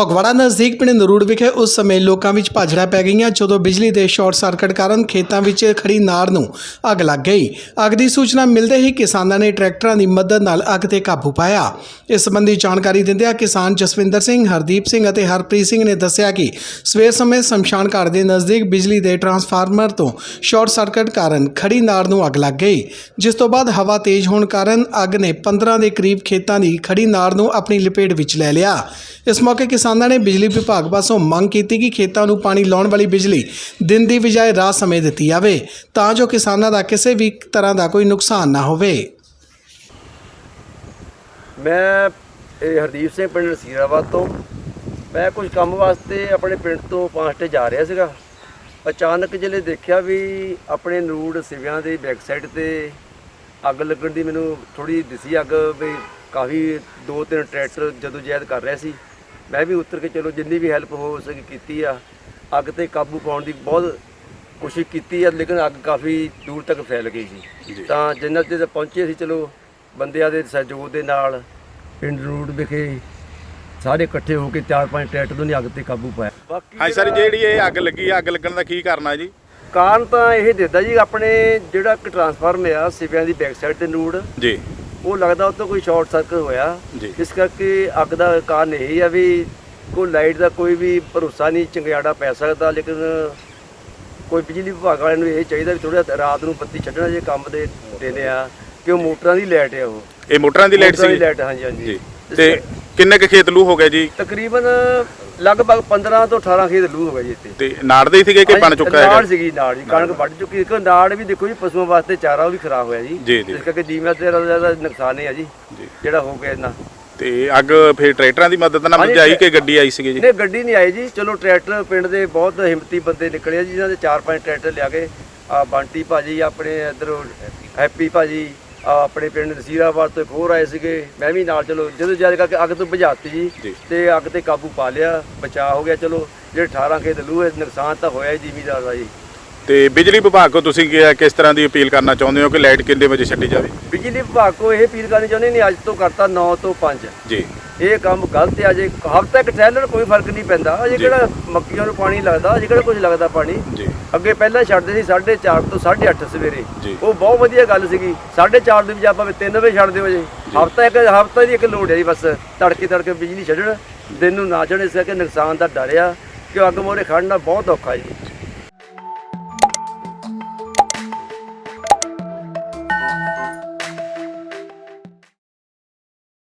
ਫਗਵਾੜਾ ਨਜ਼ਦੀਕ ਪਿੰਡ ਨਰੂੜ ਵਿਖੇ ਉਸ ਸਮੇਂ ਲੋਕਾਂ ਵਿੱਚ ਭਾਜੜਾ ਪੈ ਗਈਆਂ ਜਦੋਂ ਬਿਜਲੀ ਦੇ ਸ਼ਾਰਟ ਸਰਕਟ ਕਾਰਨ ਖੇਤਾਂ ਵਿੱਚ ਖੜੀ ਨਾੜ ਨੂੰ ਅੱਗ ਲੱਗ ਗਈ। ਅੱਗ ਦੀ ਸੂਚਨਾ ਮਿਲਦੇ ਹੀ ਕਿਸਾਨਾਂ ਨੇ ਟਰੈਕਟਰਾਂ ਦੀ ਮਦਦ ਨਾਲ ਅੱਗ ਤੇ ਕਾਬੂ ਪਾਇਆ। ਇਸ ਸੰਬੰਧੀ ਜਾਣਕਾਰੀ ਦਿੰਦਿਆਂ ਕਿਸਾਨ ਜਸਵਿੰਦਰ ਸਿੰਘ, ਹਰਦੀਪ ਸਿੰਘ ਅਤੇ ਹਰਪ੍ਰੀਤ ਸਿੰਘ ਨੇ ਦੱਸਿਆ ਕਿ ਸਵੇਰ ਸਮੇਂ ਸ਼ਮਸ਼ਾਨ ਘਾਟ ਦੇ ਨਜ਼ਦੀਕ ਬਿਜਲੀ ਦੇ ਟਰਾਂਸਫਾਰਮਰ ਤੋਂ ਸ਼ਾਰਟ ਸਰਕਟ ਕਾਰਨ ਖੜੀ ਨਾੜ ਨੂੰ ਅੱਗ ਲੱਗ ਗਈ। ਜਿਸ ਤੋਂ ਬਾਅਦ ਹਵਾ ਤੇਜ਼ ਹੋਣ ਕਾਰਨ ਅੱਗ ਨੇ 15 ਦੇ ਕਰੀਬ ਖੇਤਾਂ ਦੀ ਖੜੀ ਨਾੜ ਨੂੰ ਆਪਣੀ ਲਪੇਟ ਵਿੱਚ ਲੈ ਲਿਆ। ਇਸ ਮੌਕੇ ਕਿਸਾਨਾਂ ਕਿਸਾਨਾਂ ਨੇ ਬਿਜਲੀ ਵਿਭਾਗ ਪਾਸੋਂ ਮੰਗ ਕੀਤੀ ਕਿ ਖੇਤਾਂ ਨੂੰ ਪਾਣੀ ਲਾਉਣ ਵਾਲੀ ਬਿਜਲੀ ਦਿਨ ਦੀ ਬਜਾਏ ਰਾਤ ਸਮੇਂ ਦਿੱਤੀ ਜਾਵੇ, ਤਾਂ ਜੋ ਕਿਸਾਨਾਂ ਦਾ ਕਿਸੇ ਵੀ ਤਰ੍ਹਾਂ ਦਾ ਕੋਈ ਨੁਕਸਾਨ ਨਾ ਹੋਵੇ। ਮੈਂ, ਇਹ ਹਰਦੀਪ ਸਿੰਘ ਪਿੰਡ ਸੀਰਾਬਾਦ ਤੋਂ। ਮੈਂ ਕੁਝ ਕੰਮ ਵਾਸਤੇ ਆਪਣੇ ਪਿੰਡ ਤੋਂ ਪਾਂਸਟੇ ਜਾ ਰਿਹਾ ਸੀਗਾ। ਅਚਾਨਕ ਜਿਹੜੇ ਦੇਖਿਆ ਵੀ ਆਪਣੇ ਨੂੜ ਸਿਵਿਆਂ ਦੇ ਬੈਕ ਸਾਈਡ ਤੇ ਅੱਗ ਲੱਗਣ ਦੀ ਮੈਨੂੰ ਥੋੜੀ ਦਿਸੀ ਅੱਗ ਵੀ ਕਾਫੀ ਦੋ ਤਿੰਨ ਟਰੈਕਟਰ ਜਦੋਂ ਜੈਦ ਕਰ ਰਿਹਾ ਸੀ। ਮੈਂ ਵੀ ਉਤਰ ਕੇ ਚਲੋ ਜਿੰਨੀ ਵੀ ਹੈਲਪ ਹੋ ਸਕੀ ਕੀਤੀ ਆ ਅੱਗ ਤੇ ਕਾਬੂ ਪਾਉਣ ਦੀ ਬਹੁਤ ਕੋਸ਼ਿਸ਼ ਕੀਤੀ ਆ ਲੇਕਿਨ ਅੱਗ ਕਾਫੀ ਦੂਰ ਤੱਕ ਫੈਲ ਗਈ ਸੀ। ਤਾਂ ਜਿੰਨਾ ਚਿਰ ਪਹੁੰਚੇ ਸੀ ਚਲੋ ਬੰਦਿਆਂ ਦੇ ਸਹਿਯੋਗ ਦੇ ਨਾਲ ਪਿੰਡ ਰੂਟ ਵਿਖੇ ਸਾਰੇ ਇਕੱਠੇ ਹੋ ਕੇ ਚਾਰ ਪੰਜ ਟਰੈਕਟਰ ਤੋਂ ਨੇ ਅੱਗ ਤੇ ਕਾਬੂ ਪਾਇਆ। ਹਾਂਜੀ ਸਰ ਜਿਹੜੀ ਇਹ ਅੱਗ ਲੱਗੀ ਆ ਅੱਗ ਲੱਗਣ ਦਾ ਕੀ ਕਾਰਨ ਆ ਜੀ? ਕਾਰਨ ਤਾਂ ਇਹ ਦਿੱਤਾ ਜੀ ਆਪਣੇ ਜਿਹੜਾ ਇੱਕ ਟਰਾਂਸਫਾਰਮ ਆ ਸਿਵਿਆਂ ਦੀ ਬੈਕ ਸਾਈਡ ਤੇ ਨੂੜ ਜੀ। ਉਹ ਲੱਗਦਾ ਉਹ ਤੋਂ ਕੋਈ ਸ਼ਾਰਟ ਸਰਕਟ ਹੋਇਆ। ਇਸ ਕਰਕੇ ਅੱਗ ਦਾ ਕਾਰਨ ਇਹ ਆ ਵੀ ਕੋਈ ਲਾਈਟ ਦਾ ਕੋਈ ਵੀ ਭਰੋਸਾ ਨਹੀਂ ਚੰਗਿਆੜਾ ਪੈ ਸਕਦਾ ਲੇਕਿਨ ਕੋਈ ਬਿਜਲੀ ਵਿਭਾਗ ਵਾਲਿਆਂ ਨੂੰ ਇਹ ਚਾਹੀਦਾ ਵੀ ਥੋੜਾ ਰਾਤ ਨੂੰ ਬੱਤੀ ਛੱਡਣਾ ਜੇ ਕੰਮ ਦੇ ਦੇਣੇ ਆ ਕਿ ਉਹ ਮੋਟਰਾਂ ਦੀ ਲਾਈਟ ਆ ਉਹ। ਇਹ ਮੋਟਰਾਂ ਦੀ ਲਾਈਟ ਸੀ। ਲਾਈਟ ਹਾਂਜੀ ਹਾਂਜੀ। ਤੇ ਕਿੰਨੇ ਕੁ ਖੇਤ ਲੂ ਹੋ ਗਏ ਜੀ? ਤਕਰੀਬਨ ਲਗਭਗ 15 ਤੋਂ 18 ਖੇਤ ਲੂ ਹੋ ਗਏ ਜੀ ਇੱਥੇ। ਤੇ ਨਾੜ ਦੇ ਹੀ ਸੀਗੇ ਕਿ ਬਣ ਚੁੱਕਾ ਨਾੜ ਹੈਗਾ ਸੀਗੀ ਨਾੜ ਜੀ ਕਣਕ ਵੱਢ ਚੁੱਕੀ ਇੱਕ ਨਾੜ ਵੀ ਦੇਖੋ ਜੀ ਪਸ਼ੂਆਂ ਵਾਸਤੇ ਚਾਰਾ ਉਹ ਵੀ ਖਰਾਬ ਹੋਇਆ ਜੀ। ਜੀ, ਜੀ। ਇਸ ਕਰਕੇ ਜੀਵਾਂ ਤੇ ਜ਼ਿਆਦਾ ਨੁਕਸਾਨ ਹੈ ਜੀ ਜੀ। ਜਿਹੜਾ ਹੋ ਗਿਆ ਇਹਨਾਂ ਤੇ ਅੱਗ ਫਿਰ ਟਰੈਕਟਰਾਂ ਦੀ ਮਦਦ ਨਾਲ ਹਾਂਜੀ, ਬੁਝਾਈ ਕਿ ਗੱਡੀ ਆਈ ਸੀਗੀ ਜੀ? ਨਹੀਂ ਗੱਡੀ ਨਹੀਂ ਆਈ ਜੀ। ਚਲੋ ਟਰੈਕਟਰ ਪਿੰਡ ਦੇ ਬਹੁਤ ਹਿੰਮਤੀ ਬੰਦੇ ਨਿਕਲੇ ਆ ਜੀ ਜਿਨ੍ਹਾਂ ਦੇ ਚਾਰ ਪੰਜ ਟਰੈਕਟਰ ਲਿਆ ਕੇ ਆ ਬੰਟੀ ਭਾਜੀ ਆਪਣੇ ਇਧਰ ਹੈਪੀ ਭਾਜੀ ਆਪਣੇ ਪਿੰਡ ਨਸੀਰਾਬਾਦ ਤੋਂ ਹੋਰ ਆਏ ਸੀਗੇ। ਮੈਂ ਵੀ ਨਾਲ ਚਲੋ ਜਦੋਂ ਜਦ ਕਰਕੇ ਅੱਗ ਤੋਂ ਬੁਝਾਤੀ ਜੀ। ਤੇ ਅੱਗ ਤੇ ਕਾਬੂ ਪਾ ਲਿਆ ਬਚਾਅ ਹੋ ਗਿਆ ਚਲੋ। ਜਿਹੜੇ 18 ਖੇਤ ਲੂ ਹੈ ਨੁਕਸਾਨ ਤਾਂ ਹੋਇਆ ਹੀ ਜ਼ਿਮੀਦਾਰ ਦਾ ਜੀ। ਤੇ ਬਿਜਲੀ ਵਿਭਾਗ ਕੋ ਤੁਸੀਂ ਕੀ- ਕਿਸ ਤਰ੍ਹਾਂ ਦੀ ਅਪੀਲ ਕਰਨਾ ਚਾਹੁੰਦੇ ਹੋ ਕਿ ਲਾਈਟ ਕਿੰਨੇ ਵਜੇ ਛੱਡੀ ਜਾਵੇ? ਬਿਜਲੀ ਵਿਭਾਗ ਕੋ ਇਹ ਅਪੀਲ ਕਰਨੀ ਚਾਹੁੰਦੇ ਨੇ ਅੱਜ ਤੋਂ ਕਰਤਾ 9 ਤੋਂ 5 ਜੀ। ਇਹ ਕੰਮ ਗਲਤ ਹੈ ਅਜੇ ਹਫ਼ਤਾ ਇੱਕ ਠਹਿਰਣ ਕੋਈ ਫ਼ਰਕ ਨਹੀਂ ਪੈਂਦਾ। ਅਜੇ ਜੀ। ਕਿਹੜਾ ਮੱਕੀਆਂ ਨੂੰ ਪਾਣੀ ਲੱਗਦਾ ਅਜੇ ਕਿਹੜਾ ਕੁਝ ਲੱਗਦਾ ਪਾਣੀ? ਜੀ। ਅੱਗੇ ਪਹਿਲਾਂ ਛੱਡਦੇ ਸੀ 4:30 ਤੋਂ 8:30 ਸਵੇਰੇ। ਜੀ। ਉਹ ਬਹੁਤ ਵਧੀਆ ਗੱਲ ਸੀਗੀ। 4:30 ਦੇ ਵਿੱਚ ਆਪਾਂ 3 ਵਜੇ ਛੱਡ ਦਿਓ ਜੀ। ਹਫ਼ਤਾ ਇੱਕ ਹਫ਼ਤਾ ਦੀ ਇੱਕ ਲੋੜ ਹੈ ਜੀ ਬਸ। ਤੜਕੇ ਤੜਕੇ ਬਿਜਲੀ ਛੱਡਣ। ਦਿਨ ਨੂੰ ਨਾ ਛੱਡਣ ਇਸ ਕਰਕੇ ਨੁਕਸਾਨ ਦਾ ਡਰ ਆ। ਕਿ ਅੱਗ ਮੋਰੇ ਖੜਨਾ ਬਹੁਤ ਔਖਾ ਜੀ।